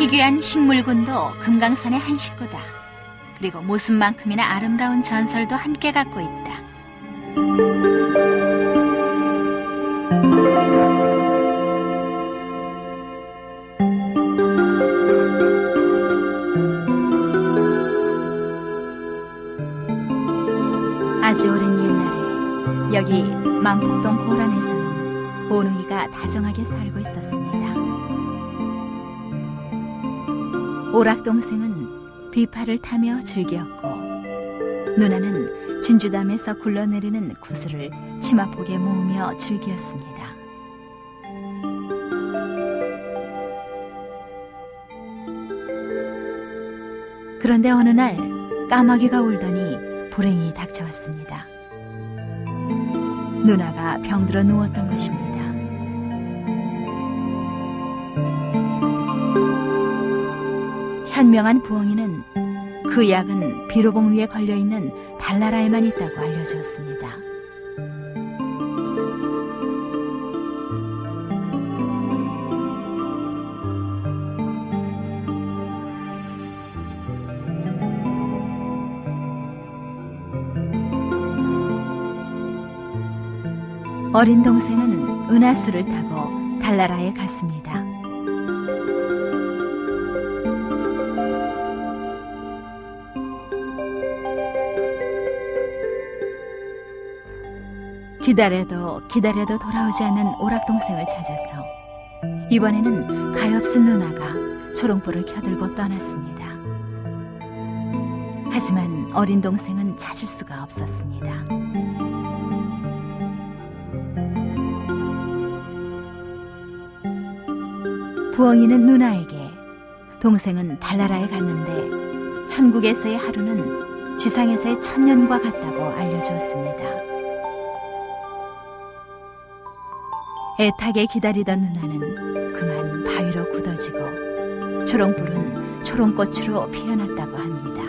희귀한 식물군도 금강산의 한 식구다. 그리고 모습만큼이나 아름다운 전설도 함께 갖고 있다. 아주 오랜 옛날에 여기 만폭동 고란에서는 오누이가 다정하게 살고 있었습니다. 오락 동생은 비파를 타며 즐겼고 누나는 진주담에서 굴러내리는 구슬을 치마폭에 모으며 즐겼습니다. 그런데 어느 날 까마귀가 울더니 불행이 닥쳐왔습니다. 누나가 병들어 누웠던 것입니다. 현명한 부엉이는 그 약은 비로봉 위에 걸려있는 달나라에만 있다고 알려주었습니다. 어린 동생은 은하수를 타고 달나라에 갔습니다. 기다려도 기다려도 돌아오지 않는 오락동생을 찾아서 이번에는 가엾은 누나가 초롱불을 켜들고 떠났습니다. 하지만 어린 동생은 찾을 수가 없었습니다. 부엉이는 누나에게 동생은 달나라에 갔는데 천국에서의 하루는 지상에서의 천년과 같다고 알려주었습니다. 애타게 기다리던 누나는 그만 바위로 굳어지고 초롱불은 초롱꽃으로 피어났다고 합니다.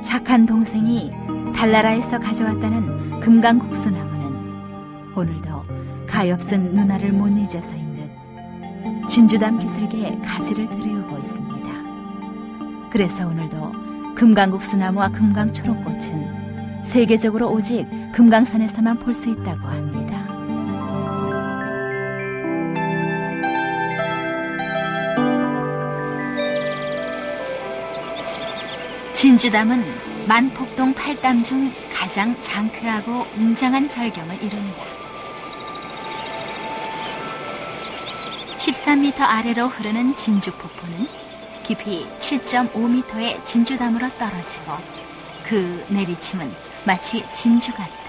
착한 동생이 달나라에서 가져왔다는 금강국수나무는 오늘도 가엾은 누나를 못 잊어서인 듯 진주담 기슭에 가지를 들이우고 있습니다. 그래서 오늘도 금강국수나무와 금강초록꽃은 세계적으로 오직 금강산에서만 볼 수 있다고 합니다. 진주담은 만폭동 팔담 중 가장 장쾌하고 웅장한 절경을 이룬다. 13m 아래로 흐르는 진주 폭포는 깊이 7.5m의 진주담으로 떨어지고 그 내리침은 마치 진주 같다.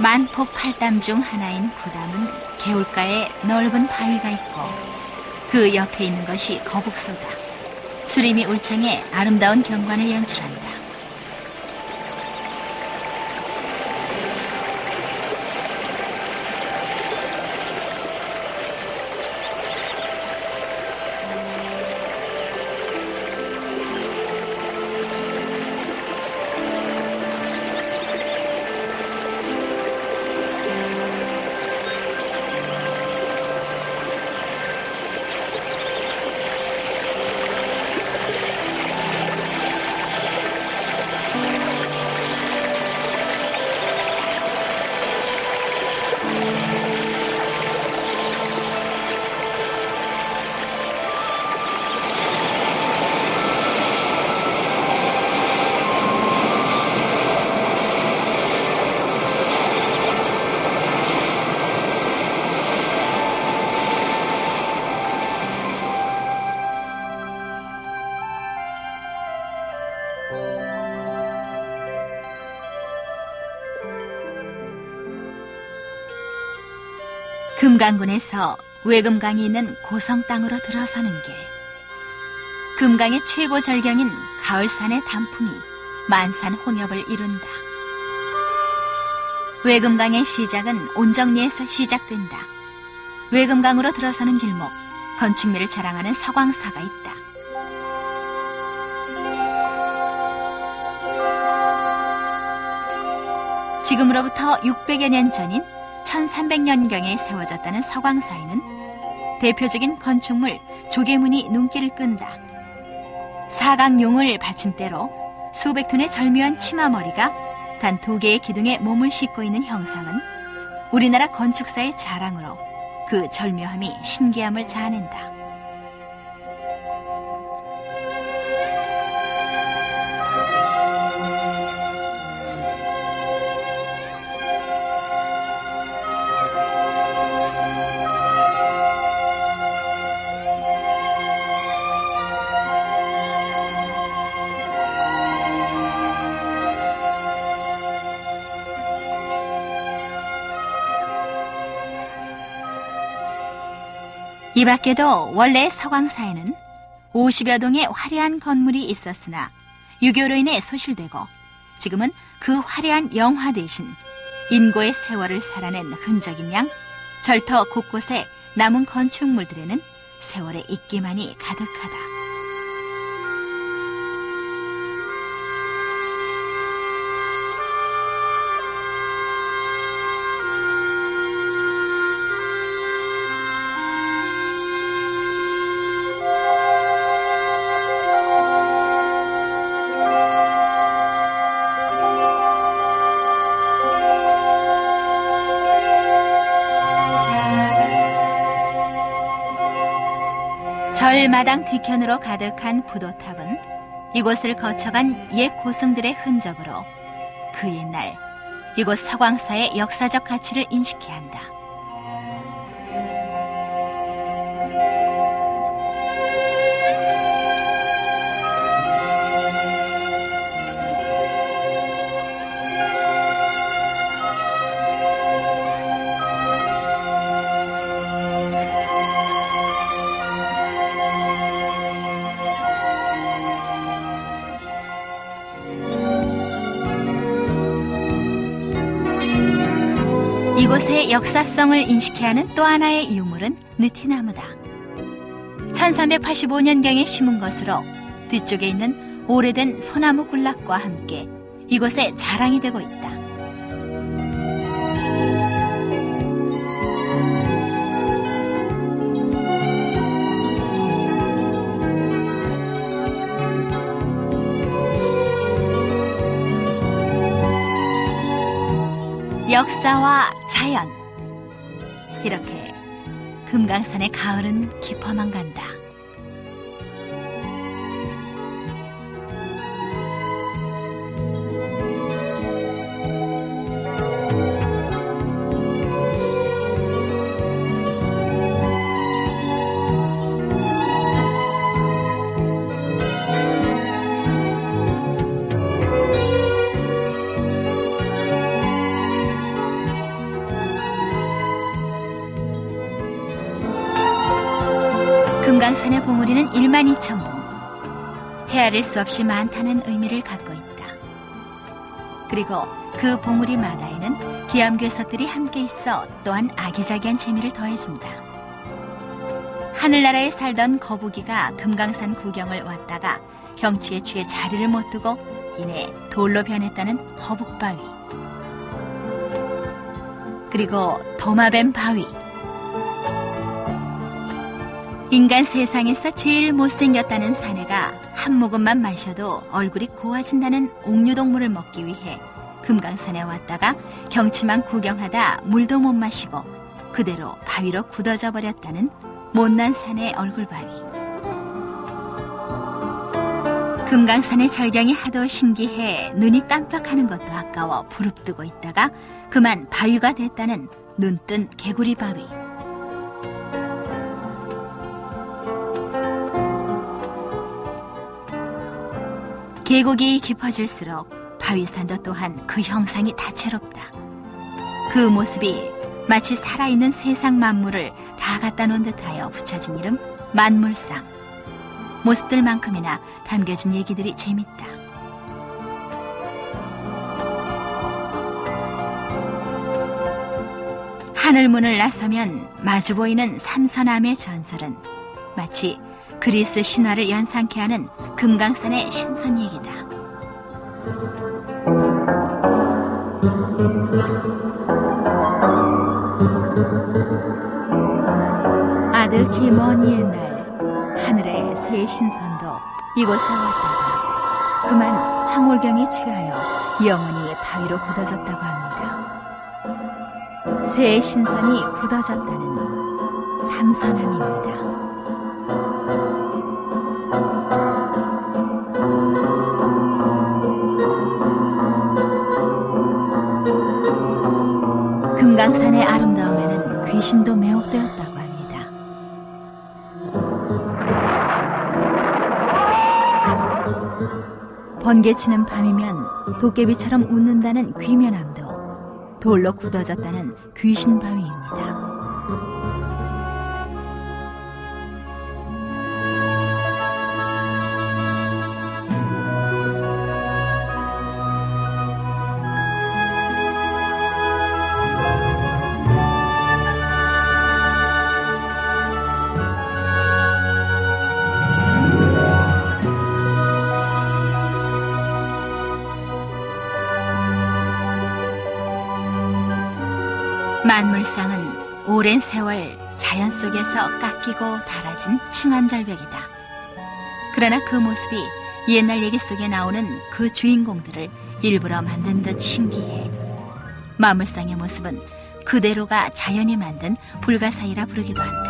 만폭 팔담 중 하나인 구담은 개울가에 넓은 바위가 있고 그 옆에 있는 것이 거북소다. 수림이 울창에 아름다운 경관을 연출한다. 금강군에서 외금강이 있는 고성 땅으로 들어서는 길. 금강의 최고 절경인 가을산의 단풍이 만산 홍엽을 이룬다. 외금강의 시작은 온정리에서 시작된다. 외금강으로 들어서는 길목, 건축미를 자랑하는 서광사가 있다. 지금으로부터 600여 년 전인 1300년경에 세워졌다는 서광사에는 대표적인 건축물 조개문이 눈길을 끈다. 사각용을 받침대로 수백 톤의 절묘한 치마머리가 단 두 개의 기둥에 몸을 싣고 있는 형상은 우리나라 건축사의 자랑으로 그 절묘함이 신기함을 자아낸다. 이 밖에도 원래 서광사에는 50여 동의 화려한 건물이 있었으나 유교로 인해 소실되고 지금은 그 화려한 영화 대신 인고의 세월을 살아낸 흔적인 양 절터 곳곳에 남은 건축물들에는 세월의 입기만이 가득하다. 절마당 뒤편으로 가득한 부도탑은 이곳을 거쳐간 옛 고승들의 흔적으로 그 옛날 이곳 서광사의 역사적 가치를 인식해야 한다. 이곳의 역사성을 인식해야 하는 또 하나의 유물은 느티나무다. 1385년경에 심은 것으로 뒤쪽에 있는 오래된 소나무 군락과 함께 이곳에 자랑이 되고 있다. 역사와 자연. 이렇게 금강산의 가을은 깊어만 간다. 금강산의 봉우리는 1만 2천 봉. 헤아릴 수 없이 많다는 의미를 갖고 있다. 그리고 그 봉우리 마다에는 기암괴석들이 함께 있어 또한 아기자기한 재미를 더해준다. 하늘나라에 살던 거북이가 금강산 구경을 왔다가 경치에 취해 자리를 못 두고 이내 돌로 변했다는 거북바위. 그리고 도마뱀 바위. 인간 세상에서 제일 못생겼다는 사내가 한 모금만 마셔도 얼굴이 고와진다는 옥류동물을 먹기 위해 금강산에 왔다가 경치만 구경하다 물도 못 마시고 그대로 바위로 굳어져 버렸다는 못난 산의 얼굴바위. 금강산의 절경이 하도 신기해 눈이 깜빡하는 것도 아까워 부릅뜨고 있다가 그만 바위가 됐다는 눈뜬 개구리 바위. 계곡이 깊어질수록 바위산도 또한 그 형상이 다채롭다. 그 모습이 마치 살아있는 세상 만물을 다 갖다 놓은 듯하여 붙여진 이름 만물상. 모습들만큼이나 담겨진 얘기들이 재밌다. 하늘문을 나서면 마주 보이는 삼선암의 전설은 마치 그리스 신화를 연상케 하는 금강산의 신선 얘기다. 아득히 먼 옛날 하늘의 새 신선도 이곳에 왔다가 그만 황홀경에 취하여 영원히 바위로 굳어졌다고 합니다. 새 신선이 굳어졌다는 삼선함입니다. 금강산의 아름다움에는 귀신도 매혹되었다고 합니다. 번개치는 밤이면 도깨비처럼 웃는다는 귀면함도 돌로 굳어졌다는 귀신 바위입니다. 만물상은 오랜 세월 자연 속에서 깎이고 닳아진 층암절벽이다. 그러나 그 모습이 옛날 얘기 속에 나오는 그 주인공들을 일부러 만든 듯 신기해. 만물상의 모습은 그대로가 자연이 만든 불가사의라 부르기도 한다.